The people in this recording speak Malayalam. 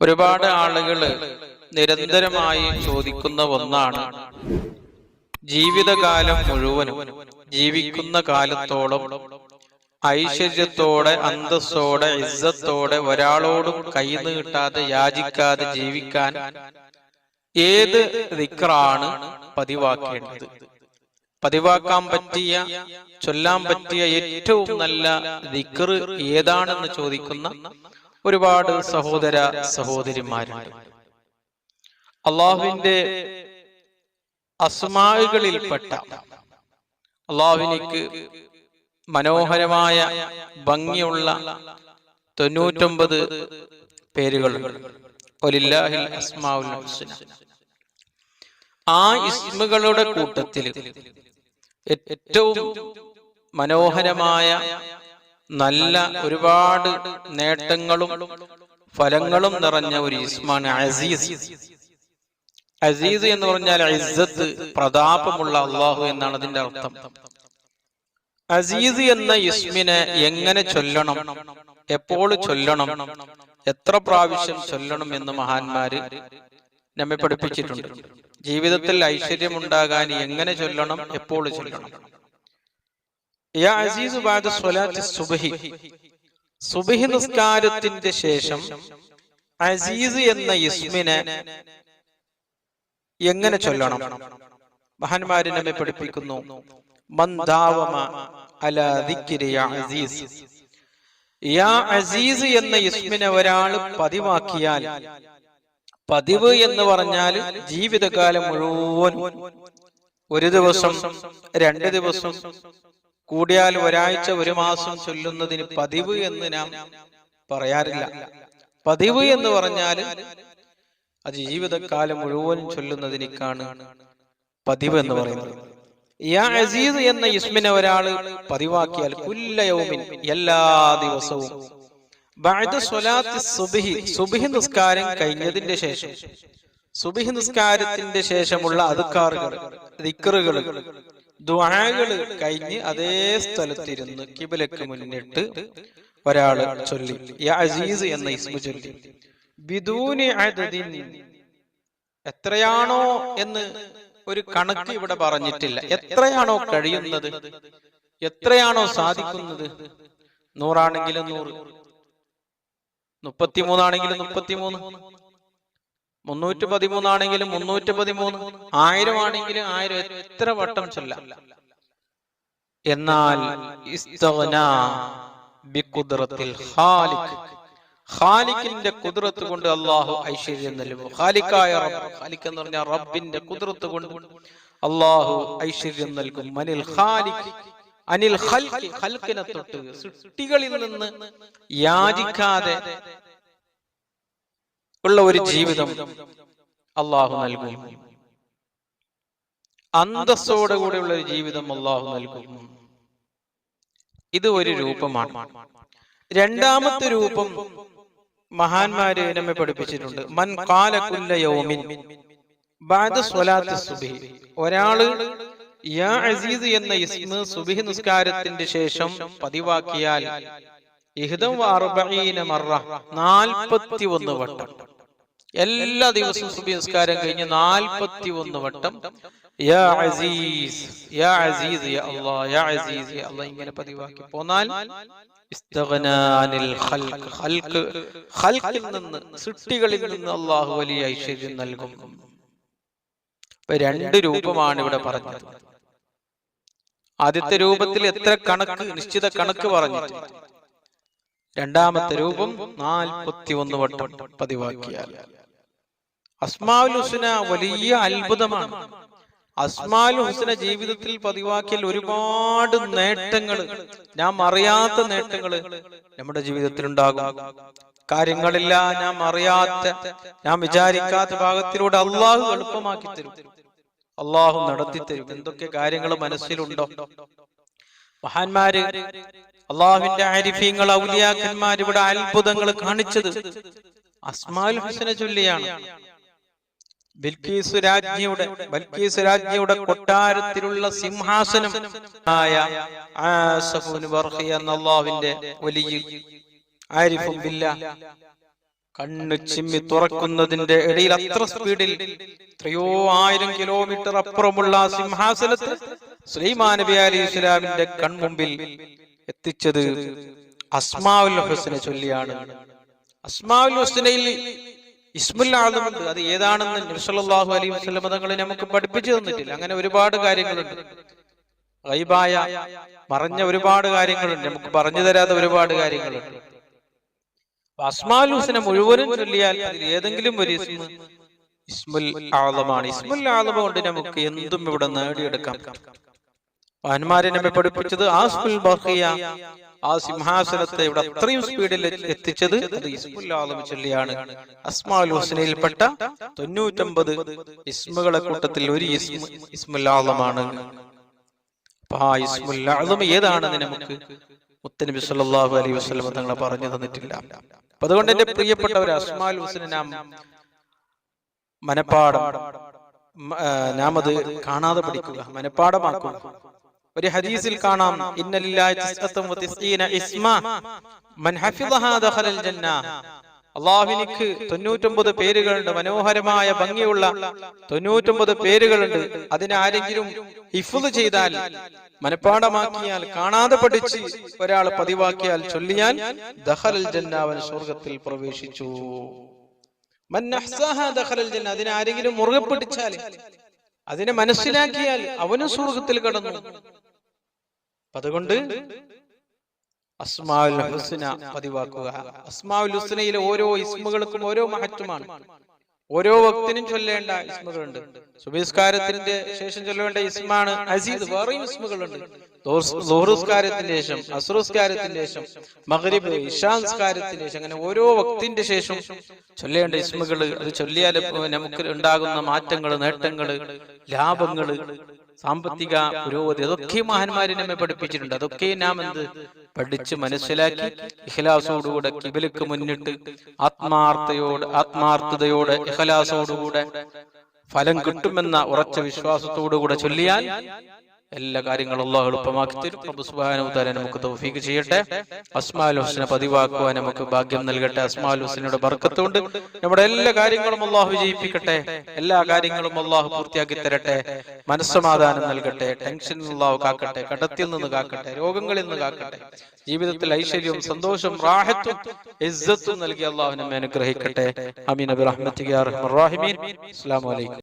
ഒരുപാട് ആളുകൾ നിരന്തരമായി ചോദിക്കുന്ന ഒന്നാണ് ജീവിതകാലം മുഴുവനും ജീവിക്കുന്ന കാലത്തോളം ഐശ്വര്യത്തോടെ അന്തസ്സോടെ ഇസ്സത്തോടെ ഒരാളോടും കൈ നീട്ടാതെ യാചിക്കാതെ ജീവിക്കാൻ ഏത് ദിക്റാണ് പതിവാക്കേണ്ടത്? പതിവാക്കാൻ പറ്റിയ ചൊല്ലാൻ പറ്റിയ ഏറ്റവും നല്ല ദിക്റ് ഏതാണെന്ന് ചോദിക്കുന്ന ഒരുപാട് സഹോദര സഹോദരിമാരുണ്ട്. അള്ളാഹുവിന്റെ അസ്മാകളിൽപ്പെട്ട അള്ളാഹുവിനിക്ക് മനോഹരമായ ഭംഗിയുള്ള തൊണ്ണൂറ്റൊമ്പത് പേരുകളുണ്ട് ആ ഇസ്മുകളുടെ കൂട്ടത്തിൽ ഏറ്റവും മനോഹരമായ നല്ല ഒരുപാട് നേട്ടങ്ങളും ഫലങ്ങളും നിറഞ്ഞ ഒരു ഇസ്മാണ് അസീസ്. അസീസ്. എന്ന് പറഞ്ഞാൽ ഇസ്സത്ത് പ്രതാപമുള്ള അള്ളാഹു എന്നാണ് അതിന്റെ അർത്ഥം. അസീസ് എന്ന ഇസ്മിനെ എങ്ങനെ ചൊല്ലണം? എപ്പോൾ ചൊല്ലണം? എത്ര പ്രാവശ്യം ചൊല്ലണം എന്ന് മഹാന്മാര് നമ്മെ പഠിപ്പിച്ചിട്ടുണ്ട്. ജീവിതത്തിൽ ഐശ്വര്യമുണ്ടാകാൻ എങ്ങനെ ചൊല്ലണം? എപ്പോൾ ചൊല്ലണം യാ അസീസ് ബാദ സ്വലാത്തി സുബ്ഹി. സുബഹി നിസ്കാരത്തിന്റെ ശേഷം അസീസ് എന്ന ഇസ്മിനെ എങ്ങനെ ചൊല്ലണം? മഹാന്മാരി നമ്മെ പഠിപ്പിക്കുന്നു അസീസ്. യാ അസീസ് എന്ന ഇസ്മിനെ ഒരാൾ പതിവാക്കിയാൽ പതിവ് എന്ന് പറഞ്ഞാൽ ജീവിതകാലം മുഴുവൻ ഒരു ദിവസം രണ്ട് ദിവസം കൂടിയാൽ ഒരാഴ്ച ഒരു മാസം ചൊല്ലുന്നതിന് പതിവ് എന്ന് നാം പറയാറില്ല. പതിവ് എന്ന് പറഞ്ഞാൽ അത് ജീവിതകാലം മുഴുവൻ ചൊല്ലുന്നതിനേക്കാണ് പതിവ് എന്ന് പറയുന്നത്. യാ അസീസ് എന്ന ഇസ്മിനെ ഒരാൾ പതിവാക്കിയാൽ കുല്ലയൗമിൻ എല്ലാ ദിവസവും. സുബിഹി നിസ്കാരം കഴിഞ്ഞതിന്റെ ശേഷം. സുബിഹി നിസ്കാരത്തിന്റെ ശേഷമുള്ള അതുക്കാറുകൾ ദിക്റുകൾ ദുആകൾ കഴിഞ്ഞ് അതേ സ്ഥലത്തിരുന്ന് കിബിലക്ക് മുന്നിട്ട് ഒരാൾ ചൊല്ലി. അസീസ് എന്ന ഇസ്മു ചൊല്ലി. ബിദൂനി എത്രയാണോ എന്ന് ഒരു കണക്ക് ഇവിടെ പറഞ്ഞിട്ടില്ല. എത്രയാണോ കഴിയുന്നത്? എത്രയാണോ സാധിക്കുന്നത്? നൂറാണെങ്കിലും നൂറ്. മുപ്പത്തിമൂന്നാണെങ്കിലും മുപ്പത്തിമൂന്ന്. മുന്നൂറ്റി പതിമൂന്നാണെങ്കിലും മുന്നൂറ്റി പതിമൂന്ന് ആയിരം ആണെങ്കിലും ആയിരം. എത്ര വട്ടം ചൊല്ലാം? എന്നാൽ ഖാലിഖ്. ഖാലിക്കിന്റെ കുതിരത്ത് കൊണ്ട് അള്ളാഹു ഐശ്വര്യം നൽകും ഖാലിക്കായ റബ്ബ്. ഖാലിക് എന്ന് പറഞ്ഞാൽ റബ്ബിന്റെ കുതിരത്ത് കൊണ്ട് അള്ളാഹു ഐശ്വര്യം നൽകും. മനിൽ ഖാലിക് അനിൽ ഹൽക്കിനെ തൊട്ട് സൃഷ്ടികളിൽ നിന്ന് യാചിക്കാതെ ഉള്ള ഒരു ജീവിതം അള്ളാഹു നൽകും. അന്തസ്സോടെ കൂടെയുള്ള ഒരു ജീവിതം അള്ളാഹു നൽകും. ഇത് ഒരു രൂപമാണ്. രണ്ടാമത്തെ രൂപം മഹാന്മാര് നമ്മെ പഠിപ്പിച്ചിട്ടുണ്ട്. മൻ കാലക്കുല്ല യോമിൻ ഒരാൾ യാ അസീസ് എന്ന ഇസ്മ സുബ്ഹി നിസ്കാരത്തിന്റെ ശേഷം പതിവാക്കിയാൽ ഇഹിതം നാൽപ്പത്തി ഒന്ന് 41 വട്ടം. എല്ലാ ദിവസവും സുബിസ്കാരം നിസ്കാരം കഴിഞ്ഞ് 41 വട്ടം യാ അസീസ് യാ അസീസ് യാ യാ അസീസ് യാ അല്ലാഹ് ഇങ്ങനെ പതിവാക്കി പോന്നാൽ നിന്ന് സൃഷ്ടികളിൽ നിന്ന് അള്ളാഹു വലിയ ഐശ്വര്യം നൽകും. ഇപ്പൊ രണ്ട് രൂപമാണ് ഇവിടെ പറഞ്ഞത്. ആദ്യത്തെ രൂപത്തിൽ എത്ര കണക്ക് നിശ്ചിത കണക്ക് പറഞ്ഞിട്ട് രണ്ടാമത്തെ രൂപം നാൽപ്പത്തി ഒന്ന് വട്ടം പതിവാക്കിയാൽ. അസ്മാവുൽ ഹുസ്ന വലിയ അത്ഭുതമാണ്. അസ്മാൽ ഹുസ്ന ജീവിതത്തിൽ പതിവാക്കിയാൽ ഒരുപാട് നേട്ടങ്ങൾ. ഞാൻ അറിയാത്ത നേട്ടങ്ങൾ നമ്മുടെ ജീവിതത്തിൽ ഉണ്ടാകും കാര്യങ്ങളില്ല ഞാൻ അറിയാത്ത ഞാൻ വിചാരിക്കാത്ത ഭാഗത്തിലൂടെ അള്ളാഹു എളുപ്പമാക്കി തരും. അള്ളാഹു നടത്തി തരും. എന്തൊക്കെ കാര്യങ്ങൾ മനസ്സിലുണ്ടോ? മഹാന്മാര് അള്ളാഹുവിന്റെ ആരിഫ്യങ്ങൾ ഔലിയാക്കന്മാർ ഇവിടെ അത്ഭുതങ്ങൾ കാണിച്ചത് അസ്മാൽ ഹുസന ചൊല്ലിയാണ്. ബിൽക്കീസ് രാജ്ഞിയുടെ ബൽക്കീസ് രാജ്ഞിയുടെ കൊട്ടാരത്തിലുള്ള സിംഹാസനം ആയ വലിയ ആരിഫും ബില്ല കണ്ണ് ചിമ്മി തുറക്കുന്നതിന്റെ ഇടയിൽ അത്ര സ്പീഡിൽ എത്രയോ ആയിരം കിലോമീറ്റർ അപ്പുറമുള്ള സിംഹാസനത്തിൽ സിംഹാസനത്ത് സുലൈമാൻ നബി അലി ഇസ്ലാമിന്റെ കൺമുമ്പിൽ എത്തിച്ചത് അസ്മാവുൽ ഹുസനെ ചൊല്ലിയാണ്. അസ്മാവുൽ ഹുസനയിൽ ഇസ്മുൽ അത് ഏതാണെന്ന് സല്ലല്ലാഹു അലൈഹി വസല്ലം തങ്ങൾ നമുക്ക് പഠിപ്പിച്ചു തന്നിട്ടില്ല. അങ്ങനെ ഒരുപാട് കാര്യങ്ങളുണ്ട്. ഗൈബായ മറഞ്ഞ ഒരുപാട് കാര്യങ്ങളുണ്ട്. നമുക്ക് പറഞ്ഞു തരാത്ത ഒരുപാട് കാര്യങ്ങളുണ്ട്. അസ്മാൽ ഹുസനെ മുഴുവനും ചൊല്ലിയാൽ അതിൽ ഏതെങ്കിലും ഒരു ഇസ്മു ഇസ്മുൽ ആളമാണ് ഇസ്മുൽ ആളമ കൊണ്ട് നമുക്ക് എന്തും ഇവിടെ നേടിയെടുക്കാം. മഹാന്മാരെ നമ്മെ പഠിപ്പിച്ചത് ആ സിംഹാസനത്തെ ഇവിടെ അത്രയും സ്പീഡിൽ എത്തിച്ചത് ചൊല്ലിയാണ് അസ്മാൽ ഹുസനയിൽപ്പെട്ട തൊണ്ണൂറ്റമ്പത് ഇസ്മുകളെ കൂട്ടത്തിൽ ഒരു ഇസ്മ ഇസ്മുൽ ആലമാണ് അപ്പൊ ആ ഇസ്മുൽ ആലം ഏതാണെന്ന് നമുക്ക് മുത്തനബി സല്ലാഹു അലൈഹി വസ്ലം തങ്ങളെ പറഞ്ഞു തന്നിട്ടില്ല. അപ്പൊ അതുകൊണ്ട് എന്റെ പ്രിയപ്പെട്ടവർ അസ്മാൽ ഹുസന നാം മനപ്പാടം നാം അത് കാണാതെ പഠിക്കുക മനപ്പാടമാക്കുക ഒരു ഹദീസിൽ കാണാം അള്ളാഹുനിക്ക് അള്ളാഹുവിനിക്ക് തൊണ്ണൂറ്റൊമ്പത് പേരുകളുണ്ട്. മനോഹരമായ ഭംഗിയുള്ള തൊണ്ണൂറ്റൊമ്പത് പേരുകളുണ്ട്. അതിനാരെങ്കിലും ഇഫുദ് ചെയ്താൽ മനഃപ്പാടമാക്കിയാൽ കാണാതെ പഠിച്ച് ഒരാൾ പതിവാക്കിയാൽ ചൊല്ലിയാൽ ദഖലൽ ജന്നാവൻ സ്വർഗത്തിൽ പ്രവേശിച്ചു. മൻ അഹ്സാഹാ ദഖലൽ ജന്ന. അതിനെ ആരെങ്കിലും മുറുകെ പിടിച്ചാൽ അതിനെ മനസ്സിലാക്കിയാൽ അവനും സ്വർഗത്തിൽ കടന്നു. അപ്പൊ അതുകൊണ്ട് അസ്മാഉൽ ഹുസ്ന പതിവാക്കുക. അസ്മാഉൽ ഹുസ്നയിലെ ഓരോ ഇസ്മുകൾക്കും ഓരോ മഹത്വമാണ് ഓരോ വക്തിനും ചൊല്ലേണ്ട ഇസ്മുകളുണ്ട്. സുബിസ്കാരത്തിന്റെ ശേഷം ചൊല്ലേണ്ട ഇസ്മാണ് അസീദ്. വേറെയും ഇസ്മുകളുണ്ട്. ലോഹറുസ്കാരത്തിന്റെ ശേഷം അസുറുസ്കാരത്തിന്റെ ശേഷം മഗ്രിബ് ഇഷാൻസ്കാരത്തിന്റെ ശേഷം അങ്ങനെ ഓരോ വക്തിന്റെ ശേഷം ചൊല്ലേണ്ട ഇസ്മുകൾ അത് ചൊല്ലിയാൽ നമുക്ക് ഉണ്ടാകുന്ന മാറ്റങ്ങൾ നേട്ടങ്ങൾ ലാഭങ്ങൾ സാമ്പത്തിക പുരോഗതി അതൊക്കെ മഹാന്മാരെ നമ്മെ പഠിപ്പിച്ചിട്ടുണ്ട്. അതൊക്കെ നാം എന്ത് പഠിച്ച് മനസ്സിലാക്കി ഇഖലാസോടുകൂടെ കിബിലക്ക് മുന്നിട്ട് ആത്മാർത്ഥയോട് ആത്മാർത്ഥതയോടെ ഇഖലാസോടുകൂടെ ഫലം കിട്ടുമെന്ന ഉറച്ച വിശ്വാസത്തോടുകൂടെ ചൊല്ലിയാൽ എല്ലാ കാര്യങ്ങളും അള്ളാഹു എളുപ്പമാക്കി തരും. പ്രഭു തആല നമുക്ക് തോഫീക്ക് ചെയ്യട്ടെ. അസ്മാൽ ഹുസ്ന പതിവാക്കുവാൻ നമുക്ക് ഭാഗ്യം നൽകട്ടെ. അസ്മാൽ ഹുസ്നയുടെ ബർക്കത്തുകൊണ്ട് നമ്മുടെ എല്ലാ കാര്യങ്ങളും അള്ളാഹു വിജയിപ്പിക്കട്ടെ. എല്ലാ കാര്യങ്ങളും അള്ളാഹു പൂർത്തിയാക്കി തരട്ടെ. മനസ്സമാധാനം നൽകട്ടെ. ടെൻഷൻ അള്ളാഹു കാക്കട്ടെ. കടത്തിൽ നിന്ന് കാക്കട്ടെ. രോഗങ്ങളിൽ നിന്ന് കാക്കട്ടെ. ജീവിതത്തിൽ ഐശ്വര്യവും സന്തോഷവും റാഹത്തും ഇസ്സത്തും നൽകി അള്ളാഹു നമ്മെ അനുഗ്രഹിക്കട്ടെ. അമീൻ. അബി റഹ്മത്തിക അസ്സലാമു അലൈക്കും.